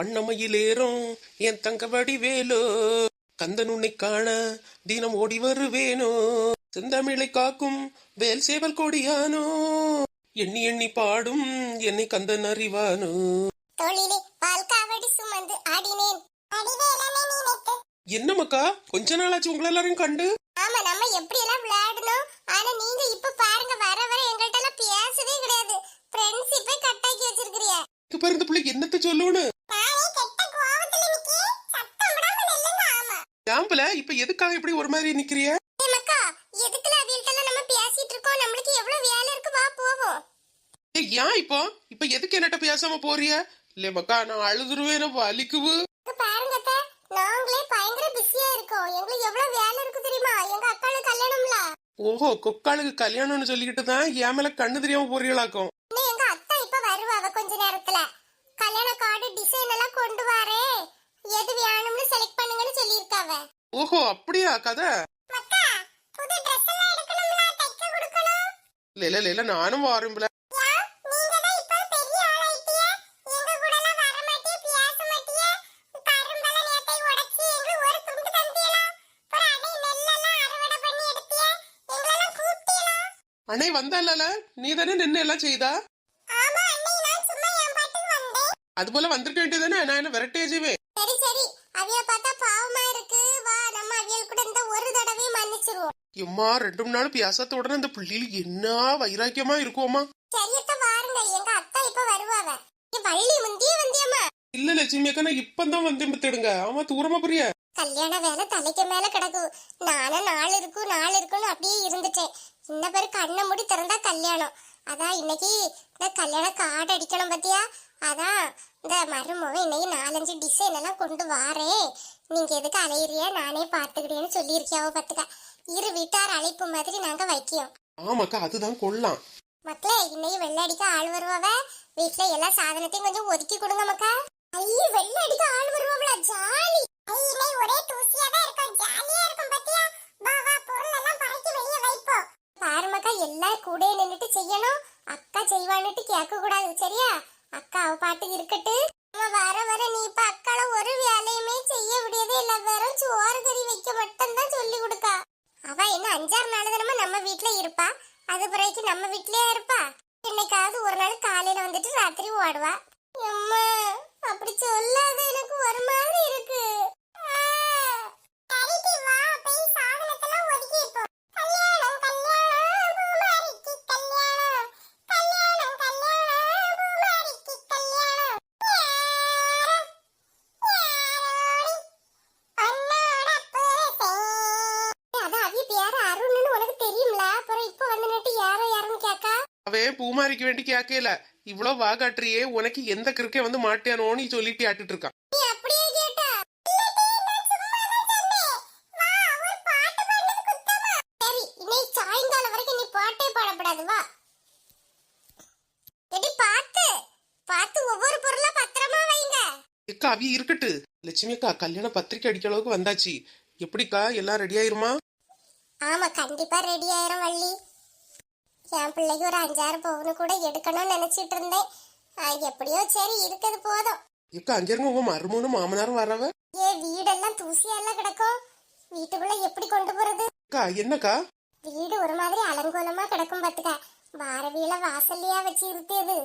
வண்ணமயிலேறும் என் தங்கபடி வேலோ கந்தன் உன்னை காண தினம் ஓடி வருவேனோ. செந்தமிழை காக்கும் வேல் சேவல் கொடியானோ. எண்ணி எண்ணி பாடும் என்னை கந்தன் அறிவானோ. தோளிலே பால் காவடி சுமந்து ஆடினேன். அடிவேலனை நினைத்து. என்ன மக்கா கொஞ்ச நாளாச்சு உங்களை எல்லாரையும் கண்டு? ஆமா நம்ம எப்படி எல்லாம் விளையாடணும்? ஆனா நீங்க இப்ப பாருங்க வர வர எங்கள்ட்ட எல்லாம் பேசவே கிடையாது. ஃப்ரெண்ட்ஷிப்பே கட்டாக்கி வச்சிருக்கிறிய இதுக்கு பாரு இந்த பிள்ளை என்னத்த சொல்லணும் எதுக்காக இப்படி ஒரு மாதிரி நிக்கிறிய? ஏன் இப்போ? இப்ப எதுக்கு என்னட்ட பேசாம போறிய? இல்ல மக்கா நான் அழுதுருவேன் வலிக்குவு பாருங்க நாங்களே பயங்கர பிஸியா இருக்கோம். எங்களுக்கு எவ்வளவு வேலை இருக்கு தெரியுமா? எங்க அக்காளுக்கு கல்யாணம்ல. ஓஹோ கொக்காளுக்கு கல்யாணம்னு சொல்லிக்கிட்டு தான் என் மேல கண்ணு தெரியாம போறீங்களாக்கும். எங்க அத்தை இப்ப வருவாவ கொஞ்ச நேரத்துல. கல்யாண கார்டு டிசைன் எல்லாம் கொண்டு வாரே. எது வேணும்னு செலக்ட் பண்ணுங்கன்னு சொல்லியிருக்காவ ஓஹோ அப்படியா கதை? இல்ல இல்ல இல்ல, நானும் வாரும்பல அண்ணே வந்தால நீ தானே நின்று எல்லாம் செய்தா? அது போல வந்திருக்க வேண்டியதானே நான் என்ன விரட்டே செய்வேன். சரி சரி. அவிய பார்த்தா எம்மா ரெண்டு மூணு நாள் பேசாத உடனே அந்த பிள்ளைகளுக்கு என்ன வைராக்கியமா இருக்குவோமா இல்ல லட்சுமி அக்கா நான் இப்பதான் வந்தேன் பத்துடுங்க ஆமா தூரமா புரிய கல்யாண வேலை தலைக்கு மேல கிடக்கும் நானும் நாள் இருக்கும் நாள் இருக்கும்னு அப்படியே இருந்துட்டேன். இந்த பேரு கண்ணை மூடி திறந்தா கல்யாணம். அதான் இன்னைக்கு இந்த கல்யாண கார்டு அடிக்கணும் பாத்தியா? அதான் இந்த மருமவ இன்னைக்கு நாலஞ்சு டிசைன் எல்லாம் கொண்டு வாரே நீங்க எதுக்கு அலையிறியா? நானே பாத்துக்கிட்டேன்னு சொல்லியிருக்கியாவோ பாத்துக்க. இரு வீட்டார் அழைப்பு மாதிரி நாங்க வைக்கியோம். ஆமாக்கா அதுதான் கொள்ளலாம் மக்களே இன்னைக்கு வெள்ளை அடிக்க ஆள் வருவாவ? வீட்ல எல்லா சாதனத்தையும் கொஞ்சம் ஒதுக்கி கொடுங்க மக்கா. ஐயோ வெள்ளை அடிக்க ஆள் வருவாவளா? ஜாலி. ஐயே ஒரே தூசியா தான் இருக்கும். ஜாலியா இருக்கும் பாத்தியா? வா வா பொருள் எல்லாம் பறக்கி வெளிய வைப்போம். பாரு மக்கா எல்லாம் கூட நின்னுட்டு செய்யணும். அக்கா செய்வான்னுட்டு கேட்க கூடாது சரியா? அக்கா அவ பாட்டுக்கு இருக்கட்டு. வர வர நீ இப்ப அக்கால ஒரு வேலையுமே செய்ய முடியதே இல்ல. வெறும் சோறு கறி வைக்க மட்டும் தான் சொல்லி கொடுக்கா. அஞ்சாறு நாள் தானமா நம்ம வீட்டுல இருப்பா. அது பிறகு நம்ம வீட்லயே இருப்பா? என்னைக்காவது ஒரு நாள் காலையில வந்துட்டு ராத்திரி ஓடுவா. அம்மா அப்படி சொல்லாத எனக்கு ஒரு மாதிரி இருக்கு. அவன் பூமாரிக்கு வேண்டி கேட்கல? இவ்வளவு வாகாட்டுறியே உனக்கு எந்த கிறுக்கே வந்து மாட்டியானோன்னு சொல்லிட்டு ஆட்டிட்டு இருக்கான் அக்கா அவி இருக்கட்டு. லட்சுமி அக்கா கல்யாண பத்திரிக்கை அடிக்க அளவுக்கு வந்தாச்சு. எப்படிக்கா எல்லாம் ரெடி ஆயிருமா? ஆமா கண்டிப்பா ரெடி ஆயிரும் வள்ளி. என் பிள்ளைக்கு ஒரு அஞ்சாறு பவுன் கூட எடுக்கணும்னு நினைச்சிட்டு இருந்தேன். ஆ, எப்படியோ சரி இருக்குது போதும். அங்க இருங்க உங்க மருமனும் மாமனாரும் வரவ? ஏ வீடெல்லாம் தூசியெல்லாம் கிடக்கும். வீட்டுக்குள்ள எப்படி கொண்டு போறது? அக்கா என்னக்கா? வீடு ஒரு மாதிரி அலங்கோலமா கிடக்கும் பாத்துக்க. வாரவியில வாசல்லையா வச்சு இருத்தியது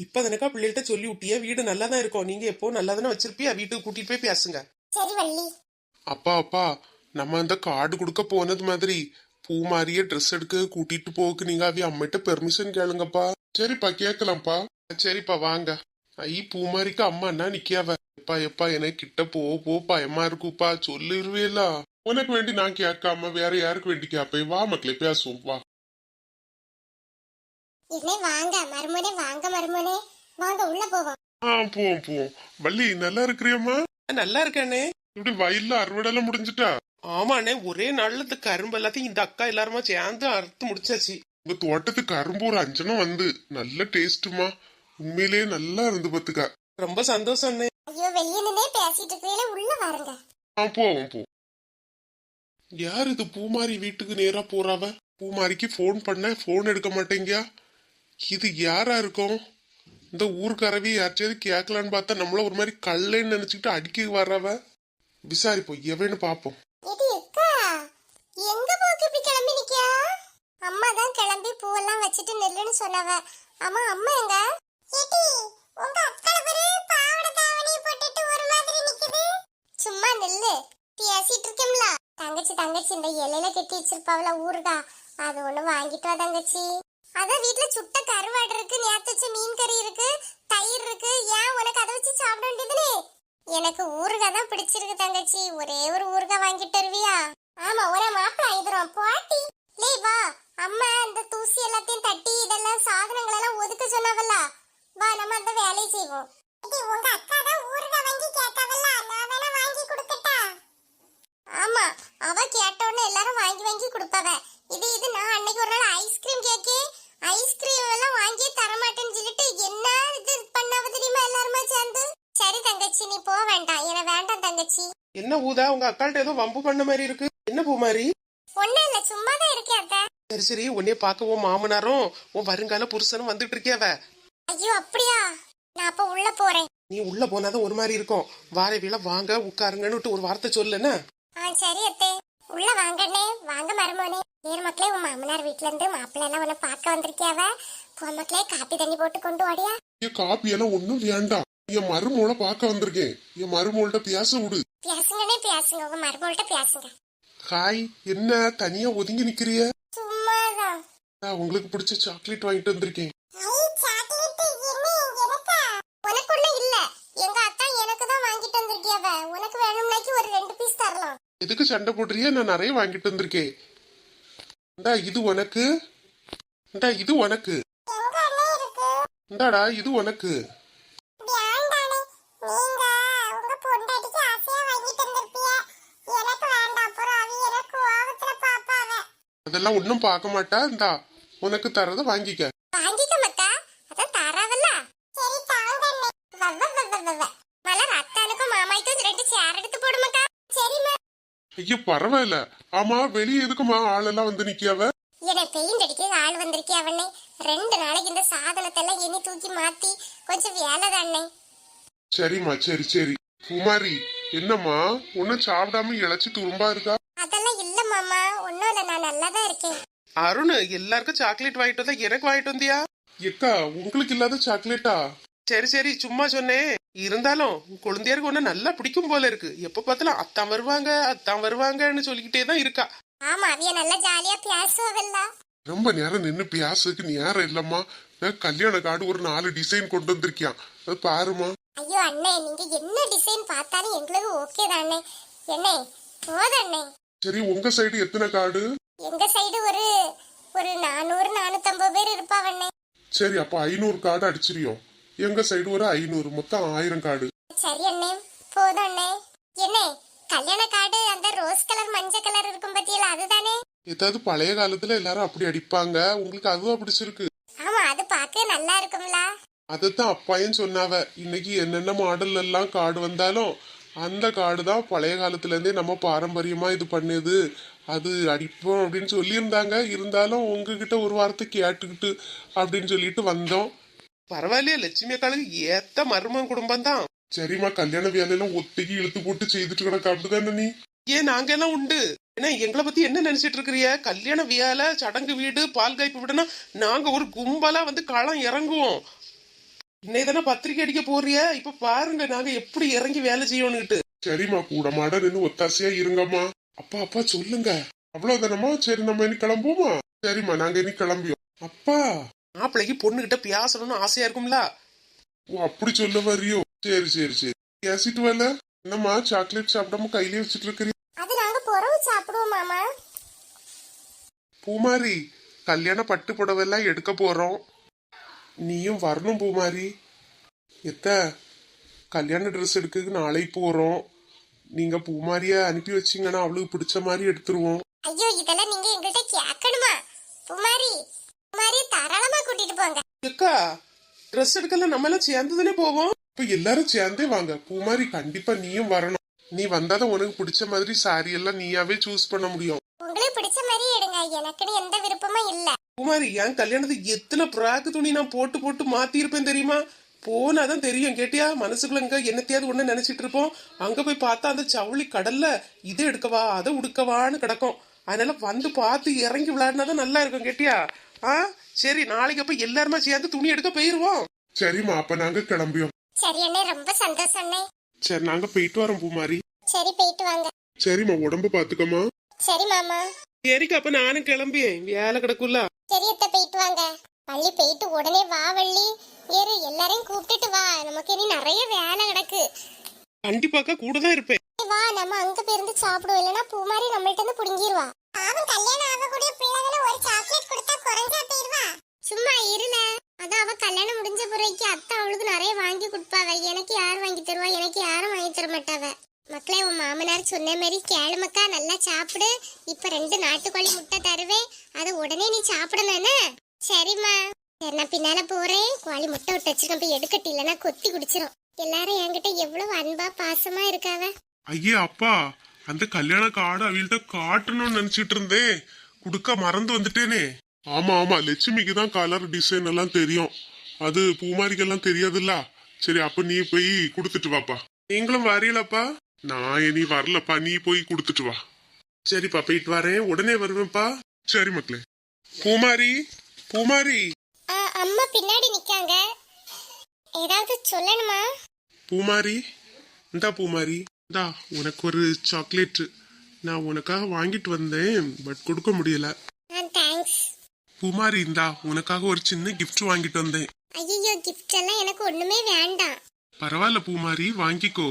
இப்பதானக்கா பிள்ளைகிட்ட சொல்லி விட்டிய வீடு நல்லா தான் இருக்கும். நீங்க எப்போ நல்லா தானே வச்சிருப்பியா? வீட்டுக்கு கூட்டிட்டு போய் பேசுங்க. சரி வள்ளி. அப்பா அப்பா நம்ம அந்த கார்டு கொடுக்க போனது மாதிரி பூ மாதிரியே ட்ரெஸ் எடுக்க கூட்டிட்டு போக்கு நீங்க அவி அம்மிட்ட பெர்மிஷன் கேளுங்கப்பா. சரிப்பா கேட்கலாம்ப்பா சரிப்பா வாங்க. ஐ பூ மாதிரிக்கு அம்மா என்ன நிக்காவ எப்பா எப்பா எனக்கு கிட்ட போ போ பயமா இருக்குப்பா. சொல்லிருவேலா. உனக்கு வேண்டி நான் கேட்காம வேற யாருக்கு வேண்டி கேப்பேன்? வா மக்களே பேசுவோம் வா. வாங்க மருமனே வாங்க மருமனே. வாங்க உள்ள போவோம். ஆ போவோம் போவோம். வள்ளி நல்லா இருக்கிறியம்மா? நல்லா இருக்கண்ணே இப்படி வயல்ல அறுவடை முடிஞ்சிட்டா? ஆமாண்ணே ஒரே நாள்ல இந்த கரும்பு எல்லாத்தையும் இந்த அக்கா எல்லாருமா சேர்ந்து அறுத்து முடிச்சாச்சு. உங்க தோட்டத்துக்கு கரும்பு ஒரு அஞ்சனம் வந்து. நல்ல டேஸ்ட்டுமா. உண்மையிலேயே நல்லா இருந்து பத்துக்கா ரொம்ப சந்தோஷம் அண்ணே ஐயோ வெளியே நின்னே பேசிட்டு இருக்கிறீங்களே உள்ள வாருங்க. ஆ போவோம் போ. யார் இது பூமாரி வீட்டுக்கு நேரா போறாவ? பூமாரிக்கு ஃபோன் பண்ண ஃபோன் எடுக்க மாட்டேங்கியா? இது யாரா இருக்கும்? இந்த ஊருக்காரவி யார்ச்சாவது கேட்கலான்னு பார்த்தா நம்மள ஒரு மாதிரி கல்லைன்னு நினைச்சுக்கிட்டு அடிக்க வர்றவ? விசாரிப்போம் எவன்னு பார்ப்போம். எங்க போக்கு இப்படி கிளம்பி நிக்கியா? அம்மா தான் கிளம்பி பூவெல்லாம் வச்சுட்டு நெல்லுன்னு சொன்னவ. அம்மா அம்மா எங்க? ஏடி உங்க அக்கா பேரு தாவணி போட்டுட்டு ஒரு மாதிரி நிக்குது. சும்மா நெல்லு. பேசிட்டு இருக்கேம்ல. தங்கச்சி தங்கச்சி இந்த இலையில கட்டி வச்சிருப்பாவல ஊருகா அது ஒண்ணு வாங்கிட்டு வா தங்கச்சி. அதான் வீட்டுல சுட்ட கருவாடு இருக்கு நேத்து வச்ச மீன் கறி இருக்கு தயிர் இருக்கு. ஏன் உனக்கு அதை வச்சு சாப்பிட வேண்டியதுனே? எனக்கு ஊருகா தான் பிடிச்சிருக்கு தங்கச்சி. ஒரே ஒரு ஊறுகாய் வாங்கிட்டு வருவியா? ஆமா ஒரே மாப்பிள்ள இதுறோம் பாட்டி. லே வா. அம்மா அந்த தூசி எல்லாத்தையும் தட்டி இதெல்லாம் சாதனங்கள் எல்லாம் ஒதுக்க சொன்னவல்ல? வா நம்ம அந்த வேலையை செய்வோம். உங்க அக்கா தான் ஊர்ல வாங்கி கேட்டவல்ல? நான் வேணா வாங்கி கொடுக்கட்டா? ஆமா அவ கேட்டோன்னு எல்லாரும் வாங்கி வாங்கி கொடுப்பவ. இது இது நான் அன்னைக்கு ஒரு நாள் ஐஸ்கிரீம் கேக்கே ஐஸ்கிரீம் எல்லாம் வாங்கி தர மாட்டேன்னு சொல்லிட்டு என்ன இது பண்ணாவ தெரியுமா எல்லாருமே சேர்ந்து? சரி தங்கச்சி நீ போக வேண்டாம். என வேண்டாம் தங்கச்சி. என்ன ஊதா? உங்க அக்காள்கிட்ட ஏதோ வம்பு பண்ண மாதிரி இருக்கு. என்ன பூமாரி? ஒண்ணும் இல்ல சும்மா தான் இருக்கேன் அத்தை. சரி சரி உன்னைய பார்க்க உன் மாமனாரும் உன் வருங்கால புருஷனும் வந்துட்டு இருக்கியாவ ஐயோ அப்படியா? நான் அப்ப உள்ள போறேன். நீ உள்ள போனாதான் ஒரு மாதிரி இருக்கும். வார வீல வாங்க உட்காருங்கன்னு ஒரு வார்த்தை சொல்லுன்னா ஆ சரி அத்தே. உள்ள வாங்கண்ணே வாங்க மருமோனே. நேர் மக்களே உன் மாமனார் வீட்ல இருந்து மாப்பிள்ளை எல்லாம் உன்னை பார்க்க வந்திருக்கியாவ போ மக்களே காப்பி தண்ணி போட்டு கொண்டு வாடியா. என் காப்பி எல்லாம் ஒண்ணும் வேண்டாம் என் மருமோளை பார்க்க வந்திருக்கேன். என் மருமோள்கிட்ட பேச விடு. பேசுங்கண்ணே பேசுங்க. உங்க மருமகள்கிட்ட பேசுங்க. ஹாய் என்ன தனியா ஒதுங்கி நிக்கிறிய? நான் உங்களுக்கு பிடிச்ச சாக்லேட் வாங்கிட்டு வந்திருக்கேன் எதுக்கு சண்டை போடுறிய? நான் நிறைய வாங்கிட்டு வந்திருக்கேன். இந்தா இது உனக்கு. இந்தா இது உனக்கு. இந்தாடா இது உனக்கு வேண்டானே நீங்க உங்க பொண்டாட்டிக்கு ஆசையா வாங்கிட்டு வந்திருப்பீங்க எனக்கு வேண்டாம் அப்புறம் அவ எனக்கு கோவத்துல பாப்பாவ அதெல்லாம் ஒன்றும் பார்க்க மாட்டா. இந்தா உனக்கு தரத வாங்கிக்க. வாங்கிக்க மக்கா. அதான் தராவல்ல சரி தாங்க மலர் அத்தானுக்கும் மாமாய்க்கும் ரெண்டு சேர் எடுத்து போடு மக்கா. சரிம்மா ஐயோ பரவாயில்ல. ஆமா வெளியே எதுக்குமா ஆளெல்லாம் வந்து நிக்கியாவ? என்னை பெயிண்ட் அடிக்க ஆள் வந்திருக்கே அவனே ரெண்டு நாளைக்கு இந்த சாதனத்தை எல்லாம் எண்ணி தூக்கி மாத்தி கொஞ்சம் வேலை தானே சரிம்மா சரி சரி. குமாரி என்னம்மா? ஒன்னும் சாப்பிடாம இழைச்சி துரும்பா இருக்கா? மாமா ஒன்னும் இல்ல நான் நல்லா தான் இருக்கேன். அருண் எல்லாருக்கும் சாக்லேட் வாங்கிட்டு வந்தா எனக்கு வாங்கிட்டு வந்தியா? எக்கா உங்களுக்கு இல்லாத சாக்லேட்டா சரி சரி சும்மா சொன்னேன். இருந்தாலும் உன் குழந்தையருக்கு ஒண்ணு நல்லா பிடிக்கும் போல இருக்கு. எப்ப பார்த்தாலும் அத்தான் வருவாங்க அத்தான் வருவாங்கன்னு சொல்லிக்கிட்டே தான் இருக்கா. ஆமா அவிய நல்லா ஜாலியா பேசுவல்ல ரொம்ப நேரம் நின்னு பியாசுக்கு நேரம் இல்லம்மா. நான் கல்யாண கார்டு ஒரு நாலு டிசைன் கொண்டு வந்திருக்கியான் அது பாருமா ஐயோ அண்ணே நீங்க என்ன டிசைன் பார்த்தாலும் எங்களுக்கு ஓகே தானே. என்னே போதண்ணே சரி உங்க சைடு எத்தனை கார்டு எங்க சைடு ஒரு ஒரு நானூறு நானூத்தம்பது பேர் இருப்பாவண்ணே சரி அப்ப ஐநூறு கார்டு அடிச்சிரியோம் எங்க சைடு ஒரு ஐநூறு மொத்தம் ஆயிரம் கார்டு சரி அண்ணே போதும் அண்ணே. என்னே கல்யாண கார்டு அந்த ரோஸ் கலர் மஞ்சள் கலர் இருக்கும் பத்தியல அதுதானே? ஏதாவது பழைய காலத்துல எல்லாரும் அப்படி அடிப்பாங்க. உங்களுக்கு அதுவா பிடிச்சிருக்கு. ஆமா அது பார்க்க நல்லா இருக்கும்ல. அதைத்தான் அப்பாயும் சொன்னாவ இன்னைக்கு என்னென்ன மாடல் எல்லாம் கார்டு வந்தாலும் அந்த கார்டு தான் பழைய காலத்துல இருந்தே நம்ம பாரம்பரியமா இது பண்ணுது. அது அடிப்போம் அப்படின்னு சொல்லியிருந்தாங்க. இருந்தாலும் உங்ககிட்ட ஒரு வார்த்தை கேட்டுக்கிட்டு அப்படின்னு சொல்லிட்டு வந்தோம். பரவாயில்லையா லட்சுமி அக்காளுக்கு ஏத்த மருமகன் குடும்பம் தான். சரிம்மா கல்யாண வேலையெல்லாம் ஒத்திக்கு இழுத்து போட்டு செய்துட்டு கிடக்க அப்படிதானே நீ? ஏன் நாங்க எல்லாம் உண்டு. ஏன்னா எங்களை பத்தி என்ன நினைச்சிட்டு இருக்கிறிய கல்யாண வியால சடங்கு வீடு பால் காய்ப்பு வீடுனா நாங்க ஒரு கும்பலா வந்து களம் இறங்குவோம். இன்னைக்கு தானே பத்திரிக்கை அடிக்க போறிய? இப்ப பாருங்க நாங்க எப்படி இறங்கி வேலை செய்யணும்னுட்டு. சரிம்மா கூட மாட நின்று ஒத்தாசையா இருங்கம்மா. அப்பா அப்பா சொல்லுங்க. அவ்வளவுதானம்மா? சரி நம்ம இனி கிளம்புவோமா? சரிம்மா நாங்க இனி கிளம்பியோம் அப்பா! மாப்பிள்ளைக்கு பொண்ணுகிட்ட பேசணும்னு ஆசையா இருக்கும்ல? ஓ அப்படி சொல்ல வரியோ சரி சரி சரி. பேசிட்டு வரல என்னம்மா சாக்லேட் சாப்பிடாம கையிலே வச்சுட்டு இருக்கிறீ அது நாங்க புறவு சாப்பிடுவோம் மாமா பூமாரி கல்யாண பட்டு புடவை எல்லாம் எடுக்க போறோம். நீயும் வரணும் பூமாரி எத்த கல்யாண ட்ரெஸ் எடுக்க நாளைக்கு போறோம். நீங்க பூமாரிய அனுப்பி வச்சீங்கன்னா அவளுக்கு பிடிச்ச மாதிரி எடுத்துருவோம். ஐயோ இதெல்லாம் நீங்க எங்கள்கிட்ட கேட்கணுமா குமாரி குமாரி தாராளமா கூட்டிட்டு போங்க. அக்கா ட்ரெஸ் எடுக்கலாம் நம்ம எல்லாம் சேர்ந்து தானே போவோம்? இப்ப எல்லாரும் சேர்ந்தே வாங்க. பூமாரி கண்டிப்பா நீயும் வரணும். நீ வந்தாதான் உனக்கு பிடிச்ச மாதிரி சாரி எல்லாம் நீயாவே சூஸ் பண்ண முடியும். உங்களுக்கு பிடிச்ச மாதிரி எடுங்க. எனக்குன்னு எந்த விருப்பமும் இல்ல. குமாரி என் கல்யாணத்துக்கு எத்தனை பிராக்கு துணி நான் போட்டு போட்டு மாத்தி இருப்பேன் தெரியுமா போனாதான் தெரியும் கேட்டியா? மனசுக்குள்ள இங்க என்னத்தையாவது ஒண்ணு நினைச்சிட்டு இருப்போம். அங்க போய் பார்த்தா அந்த சவுளி கடல்ல இதை எடுக்கவா அதை உடுக்கவான்னு கிடக்கும். அதனால வந்து பார்த்து இறங்கி விளையாடினாதான் நல்லா இருக்கும் கேட்டியா? ஆ? சரி நாளைக்கு அப்ப எல்லாருமே சேர்ந்து துணி எடுக்க போயிருவோம். சரிம்மா அப்ப நாங்க கிளம்பியோம். சரி அண்ணே ரொம்ப சந்தோஷம் அண்ணே. சரி நாங்க போயிட்டு வரோம் பூமாரி. சரி போயிட்டு வாங்க. சரிம்மா உடம்பு பாத்துக்கம்மா சரி மாமா. சரிக்கா அப்ப நானும் கிளம்பியேன். வேலை கிடக்குல்ல சரி அத்தை போயிட்டு வாங்க. பள்ளி போயிட்டு உடனே வா வள்ளி. ஏறு எல்லாரையும் கூப்பிட்டுட்டு வா. நமக்கு இனி நிறைய வேலை கிடக்கு. கண்டிப்பாக்கா கூட தான் இருப்பேன் வா நம்ம அங்க போயிருந்து சாப்பிடுவோம். இல்லனா பூ மாதிரி நம்மள்ட்ட இருந்து புடுங்கிடுவா அவன் கல்யாணம் ஆகக்கூடிய பிள்ளைகளை ஒரு சாக்லேட் கொடுத்தா குறைஞ்சா போயிருவா. சும்மா இருல. அதான் அவ கல்யாணம் முடிஞ்ச பிறகு அத்தை அவளுக்கு நிறைய வாங்கி கொடுப்பாவ. எனக்கு யார் வாங்கி தருவா? எனக்கு யாரும் வாங்கி தர மாட்டாவ. மக்களே உன் மாமனார் சொன்ன மாதிரி கேளுமக்கா நல்லா சாப்பிடு. இப்ப ரெண்டு நாட்டுக்கோழி முட்டை தருவேன் அதை உடனே நீ சாப்பிடணும் சரிம்மா. சரி நான் பின்னால போறேன். கோழி முட்டை விட்டு வச்சிருக்கேன். போய் எடுக்கட்டு இல்லைன்னா கொத்தி குடிச்சிரும். எல்லாரும் என்கிட்ட எவ்வளவு அன்பா பாசமா இருக்காவ. ஐயே அப்பா அந்த கல்யாண காடு அவள்கிட்ட காட்டணும்னு நினைச்சிட்டு இருந்தேன். குடுக்க மறந்து வந்துட்டேனே. ஆமா ஆமா லட்சுமிக்கு தான் கலர் டிசைன் எல்லாம் தெரியும். அது பூமாரிக்கெல்லாம் தெரியாதுல்ல. சரி அப்ப நீ போய் கொடுத்துட்டு வாப்பா. நீங்களும் வரீங்களப்பா நான் இனி வரலப்பா நீ போய் கொடுத்துட்டு வா. சரிப்பா போயிட்டு வரேன். உடனே வருவேன்ப்பா. சரி மக்களே. பூமாரி பூமாரி. ஆ, அம்மா பின்னாடி நிக்காங்க. ஏதாவது சொல்லணுமா? பூமாரி இந்தா பூமாரி. இந்தா உனக்கு ஒரு சாக்லேட் நான் உனக்காக வாங்கிட்டு வந்தேன் பட் கொடுக்க முடியல. தேங்க்ஸ் பூமாரி இந்தா உனக்காக ஒரு சின்ன gift வாங்கிட்டு வந்தேன். ஐயோ கிஃப்ட் எல்லாம் எனக்கு ஒண்ணுமே வேண்டாம். பரவாயில்ல பூமாரி வாங்கிக்கோ.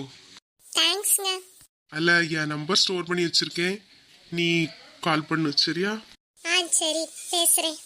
தேங்க்ஸ்ங்க அல்ல என் நம்பர் ஸ்டோர் பண்ணி வச்சிருக்கேன். நீ கால் பண்ணு சரியா? ஆ சரி. பேசுறேன்.